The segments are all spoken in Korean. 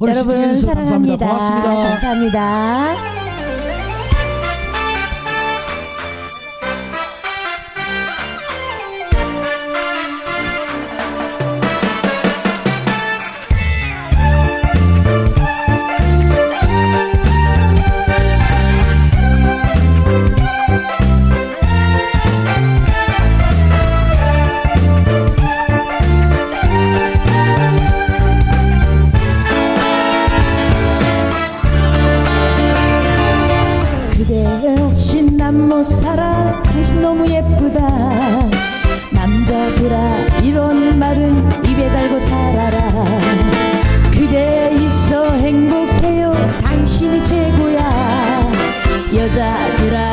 여러분 사랑합니다. 감사합니다. 고맙습니다. 감사합니다. 난 못 살아 당신 너무 예쁘다. 남자들아 이런 말은 입에 달고 살아라. 그대 있어 행복해요. 당신이 최고야. 여자들아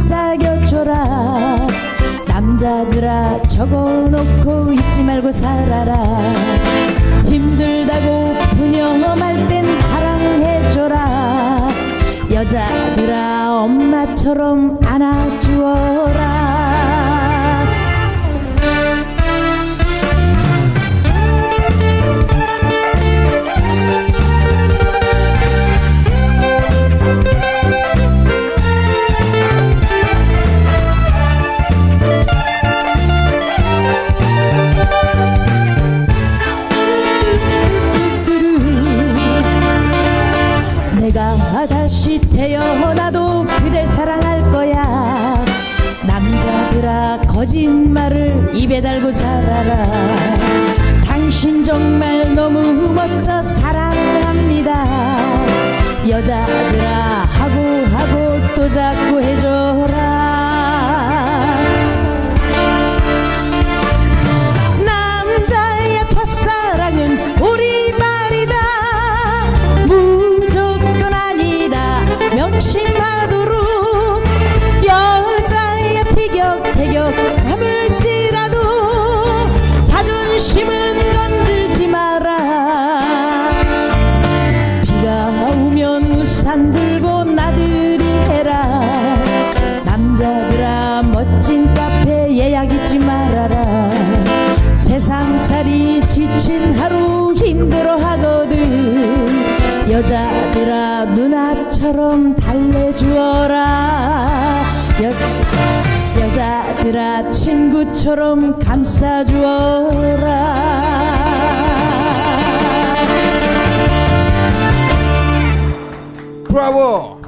속삭여줘라. 남자들아 적어놓고 잊지 말고 살아라. 힘들다고 분영험할 땐 사랑해줘라. 여자들아 엄마처럼 안아주어라 다시 태어나도 그댈 사랑할 거야. 남자들아 거짓말을 입에 달고 살아라. 당신 정말 너무 멋져 사랑합니다. 여자들아 하고 하고 또 자꾸 들고 나들이 해라. 남자들아 멋진 카페 예약 잊지 말아라. 세상살이 지친 하루 힘들어하거든. 여자들아 누나처럼 달래주어라. 여, 여자들아 친구처럼 감싸주어라 bravo!